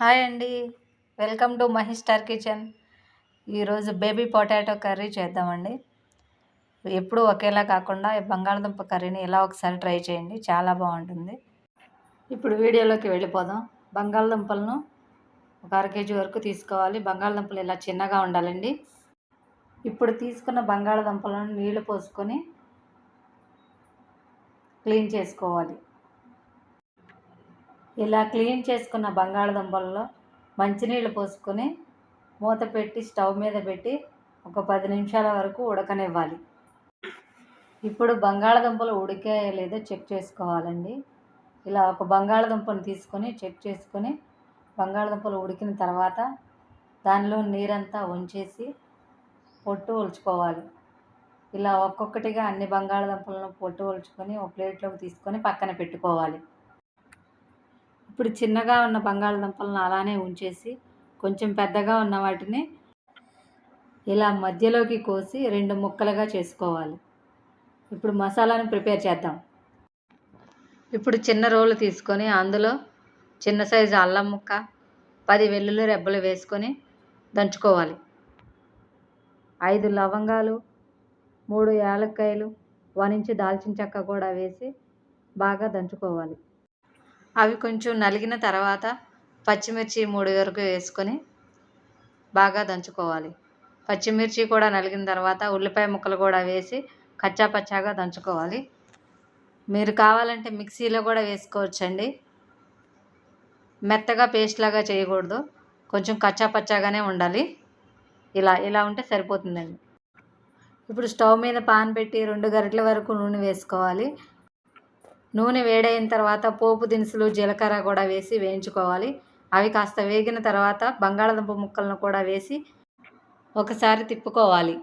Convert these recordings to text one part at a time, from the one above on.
Hi అండి. Welcome to Mahesh star kitchen. ఈరోజు baby potato curry చేద్దామండి. ఎప్పుడూ ఒకేలా కాకుండా బంగాళదుంప కర్రీని ఇలా ఒకసారి ట్రై చేయండి. చాలా బాగుంటుంది. ఇప్పుడు వీడియోలోకి వెళ్ళిపోదాం. బంగాళదుంపలను ఒక అర కేజీ వరకు తీసుకోవాలి. బంగాళదుంపలు ఇలా చిన్నగా ఉండాలండి. ఇప్పుడు తీసుకున్న బంగాళదుంపలను నీళ్ళు పోసుకొని క్లీన్ చేసుకోవాలి. ఇలా క్లీన్ చేసుకున్న బంగాళదుంపల్లో మంచినీళ్ళు పోసుకొని మూత పెట్టి స్టవ్ మీద పెట్టి ఒక పది నిమిషాల వరకు ఉడకనివ్వాలి. ఇప్పుడు బంగాళదుంపలు ఉడికాయో లేదో చెక్ చేసుకోవాలండి. ఇలా ఒక బంగాళదుంపను తీసుకొని చెక్ చేసుకొని బంగాళదుంపలు ఉడికిన తర్వాత దానిలో నీరంతా ఉంచేసి పొట్టు ఒలుచుకోవాలి. ఇలా ఒక్కొక్కటిగా అన్ని బంగాళదుంపలను పొట్టు ఒలుచుకొని ఒక ప్లేట్లోకి తీసుకొని పక్కన పెట్టుకోవాలి. ఇప్పుడు చిన్నగా ఉన్న బంగాళదుంపలను అలానే ఉంచేసి కొంచెం పెద్దగా ఉన్న వాటిని ఇలా మధ్యలోకి కోసి రెండు ముక్కలుగా చేసుకోవాలి. ఇప్పుడు మసాలాను ప్రిపేర్ చేద్దాం. ఇప్పుడు చిన్న రోలు తీసుకొని అందులో చిన్న సైజు అల్లం ముక్క పది వెల్లుల్లి రెబ్బలు వేసుకొని దంచుకోవాలి. ఐదు లవంగాలు మూడు యాలక్కాయలు వన్ ఇంచు దాల్చిన చెక్క కూడా వేసి బాగా దంచుకోవాలి. అవి కొంచెం నలిగిన తర్వాత పచ్చిమిర్చి మూడు వరకు వేసుకొని బాగా దంచుకోవాలి. పచ్చిమిర్చి కూడా నలిగిన తర్వాత ఉల్లిపాయ ముక్కలు కూడా వేసి కచ్చా పచ్చాగా దంచుకోవాలి. మీరు కావాలంటే మిక్సీలో కూడా వేసుకోవచ్చండి. మెత్తగా పేస్ట్ లాగా చేయకూడదు. కొంచెం కచ్చా పచ్చాగానే ఉండాలి. ఇలా ఇలా ఉంటే సరిపోతుందండి. ఇప్పుడు స్టవ్ మీద పాన్ పెట్టి రెండు గరిటెల వరకు నూనె వేసుకోవాలి. నూనె వేడైన తర్వాత పోపు దినుసులు జీలకర్ర కూడా వేసి వేయించుకోవాలి. అవి కాస్త వేగిన తర్వాత బంగాళదుంప ముక్కలను కూడా వేసి ఒకసారి తిప్పుకోవాలి.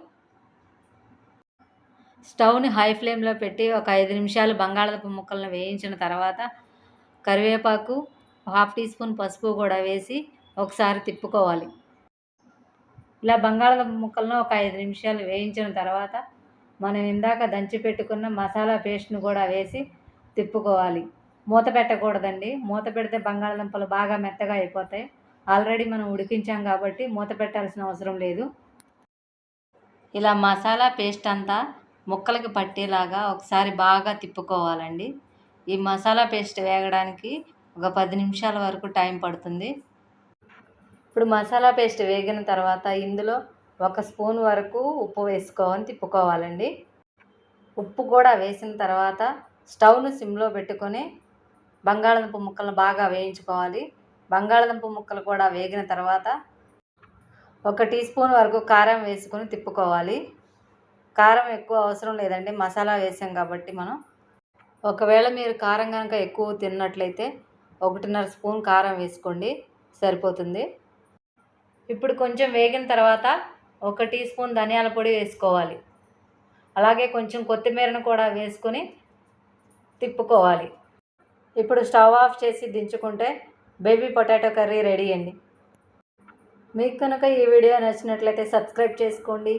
స్టవ్ని హై ఫ్లేమ్లో పెట్టి ఒక ఐదు నిమిషాలు బంగాళదుంప ముక్కలను వేయించిన తర్వాత కరివేపాకు హాఫ్ టీ స్పూన్ పసుపు కూడా వేసి ఒకసారి తిప్పుకోవాలి. ఇలా బంగాళదుంప ముక్కలను ఒక ఐదు నిమిషాలు వేయించిన తర్వాత మనం ఇందాక దంచి పెట్టుకున్న మసాలా పేస్ట్ను కూడా వేసి తిప్పుకోవాలి. మూత పెట్టకూడదండి. మూత పెడితే బంగాళదుంపలు బాగా మెత్తగా అయిపోతాయి. ఆల్రెడీ మనం ఉడికించాం కాబట్టి మూత పెట్టాల్సిన అవసరం లేదు. ఇలా మసాలా పేస్ట్ అంతా ముక్కలకి పట్టేలాగా ఒకసారి బాగా తిప్పుకోవాలండి. ఈ మసాలా పేస్ట్ వేగడానికి ఒక పది నిమిషాల వరకు టైం పడుతుంది. ఇప్పుడు మసాలా పేస్ట్ వేగిన తర్వాత ఇందులో ఒక స్పూన్ వరకు ఉప్పు వేసుకోవాలని తిప్పుకోవాలండి. ఉప్పు కూడా వేసిన తర్వాత స్టవ్ను సిమ్లో పెట్టుకొని బంగాళదుంప ముక్కలను బాగా వేయించుకోవాలి. బంగాళదుంప ముక్కలు కూడా వేగిన తర్వాత ఒక టీ స్పూన్ వరకు కారం వేసుకొని తిప్పుకోవాలి. కారం ఎక్కువ అవసరం లేదండి మసాలా వేసాం కాబట్టి మనం. ఒకవేళ మీరు కారం కనుక ఎక్కువ తిన్నట్లయితే ఒకటిన్నర స్పూన్ కారం వేసుకోండి సరిపోతుంది. ఇప్పుడు కొంచెం వేగిన తర్వాత ఒక టీ స్పూన్ ధనియాల పొడి వేసుకోవాలి. అలాగే కొంచెం కొత్తిమీరను కూడా వేసుకొని తిప్పుకోవాలి. ఇప్పుడు స్టవ్ ఆఫ్ చేసి దించుకుంటే బేబీ పొటాటో కర్రీ రెడీ అండి. మీకు కనుక ఈ వీడియో నచ్చినట్లయితే సబ్స్క్రైబ్ చేసుకోండి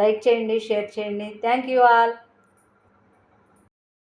లైక్ చేయండి షేర్ చేయండి. Thank you all.